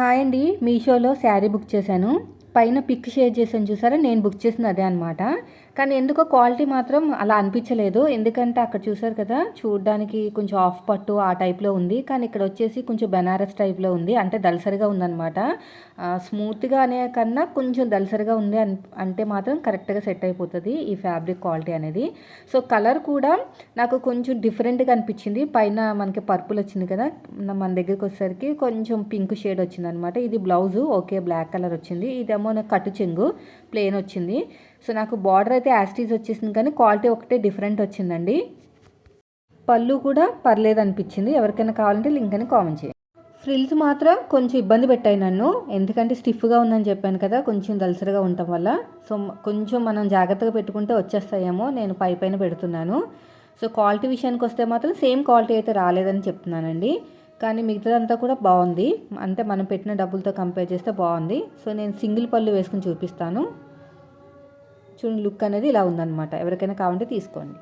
Hi అండి మీషోలో sari book చేశాను. పైన పిక్ షేర్ చేసాను చూసారా? నేను బుక్ చేసిన అదే అనమాట కానీ ఎందుకో క్వాలిటీ మాత్రం అలా అనిపించలేదు. ఎందుకంటే అక్కడ చూసారు కదా చూడడానికి కొంచెం ఆఫ్ పట్టు ఆ టైప్లో ఉంది. కానీ ఇక్కడ వచ్చేసి కొంచెం బెనారస్ టైప్లో ఉంది. అంటే దలసరిగా ఉందన్నమాట. స్మూత్గా అనే కన్నా కొంచెం దలసరిగా ఉంది అంటే మాత్రం కరెక్ట్గా సెట్ అయిపోతుంది ఈ ఫ్యాబ్రిక్ క్వాలిటీ అనేది. సో కలర్ కూడా నాకు కొంచెం డిఫరెంట్గా అనిపించింది. పైన మనకి పర్పుల్ వచ్చింది కదా మన దగ్గరికి వచ్చేసరికి కొంచెం పింక్ షేడ్ వచ్చింది అనమాట ఇది బ్లౌజు ఓకే బ్లాక్ కలర్ వచ్చింది. ఇది ఇదేమో కట్టు చెంగు ప్లేన్ వచ్చింది. సో నాకు బార్డర్ అయితే యాస్టీజ్ వచ్చేసింది కానీ క్వాలిటీ ఒకటే డిఫరెంట్ వచ్చిందండి. పళ్ళు కూడా పర్లేదు అనిపించింది. ఎవరికైనా కావాలంటే లింక్ అని కామెంట్ చేయండి. ఫ్రిల్స్ మాత్రం కొంచెం ఇబ్బంది పెట్టాయి నన్ను. ఎందుకంటే స్టిఫ్గా ఉందని చెప్పాను కదా కొంచెం దలసరిగా ఉండటం వల్ల. సో కొంచెం మనం జాగ్రత్తగా పెట్టుకుంటే వచ్చేస్తాయేమో. నేను పై పైన పెడుతున్నాను. సో క్వాలిటీ విషయానికి వస్తే మాత్రం సేమ్ క్వాలిటీ అయితే రాలేదని చెప్తున్నానండి. కానీ మిగతాదంతా కూడా బాగుంది. అంటే మనం పెట్టిన డబ్బులతో కంపేర్ చేస్తే బాగుంది. సో నేను సింగిల్ పళ్ళు వేసుకుని చూపిస్తాను. చూడండి లుక్ అనేది ఇలా ఉందన్నమాట. ఎవరికైనా కావాలంటే తీసుకోండి.